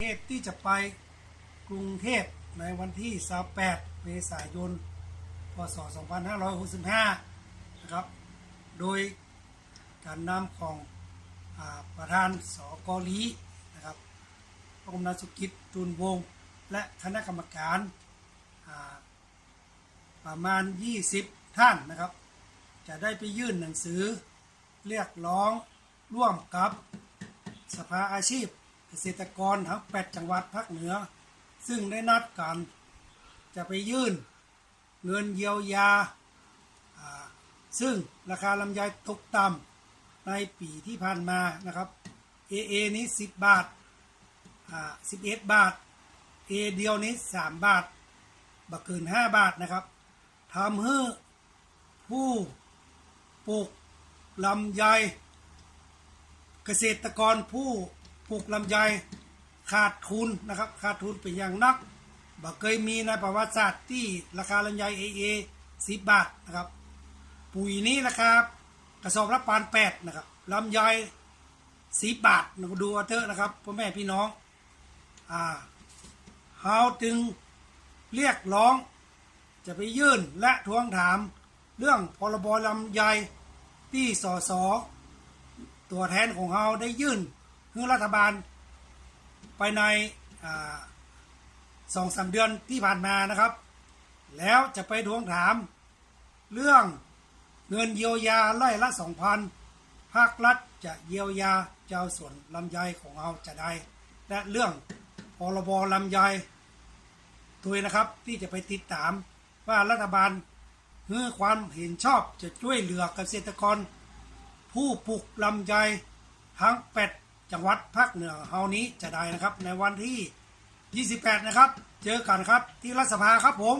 เทที่จะไปกรุงเทพในวันที่ 28 เมษายน พศ 2565 นะครับ โดยการนำของอประธานสกลีนะครับพระกำนันสุกิจจุนวง และคณะกรรมการาประมาณ 20 ท่านนะครับ จะได้ไปยื่นหนังสือเรียกร้องร่วมกับสภาอาชีพ เกษตรกรทั้ง 8 จังหวัดภาคเหนือ ซึ่งได้นัดกันจะไปยื่นเงินเยียวยา ซึ่งราคาลำไยตกต่ำในปีที่ผ่านมานะครับ AA นี้ 10 บาท 11 บาท A เดียวนี้ 3 บาทบักเกิน 5 บาทนะครับทำให้ผู้ปลูกลำไยเกษตรกรผู้ ปลูกลำไยขาดทุนนะครับ ขาดทุนเป็นอย่างนักบ่เคยมีในประวัติศาสตร์ที่ราคาลำไยเอเอสิบบาทนะครับ ปุ๋ยนี้นะครับ กระสอบละปานแปดนะครับลำไยสิบบาทนะดูเอาเถอะนะครับพ่อแม่พี่น้องอ่าเฮาจึงเรียกร้อง จะไปยื่นและทวงถามเรื่องพรบลำไยที่สสตัวแทนของเราได้ยื่น ให้รัฐบาลไปในสองสามเดือนที่ผ่านมานะครับ แล้วจะไปทวงถาม เรื่องเงินเยียวยาไล่ละสองพันภาครัฐจะเยียวยาเจ้าส่วนลำไยของเราจะได้ และเรื่องพรบลำไยตัวยนะครับที่จะไปติดตามว่ารัฐบาลเมื่อความเห็นชอบจะช่วยเหลือเกษตรกร ผู้ปลูกลำไยทั้ง8 จังหวัดภาคเหนือเฮานี้จะได้นะครับ ในวันที่ 28 นะครับ เจอกันครับที่รัฐสภาครับผม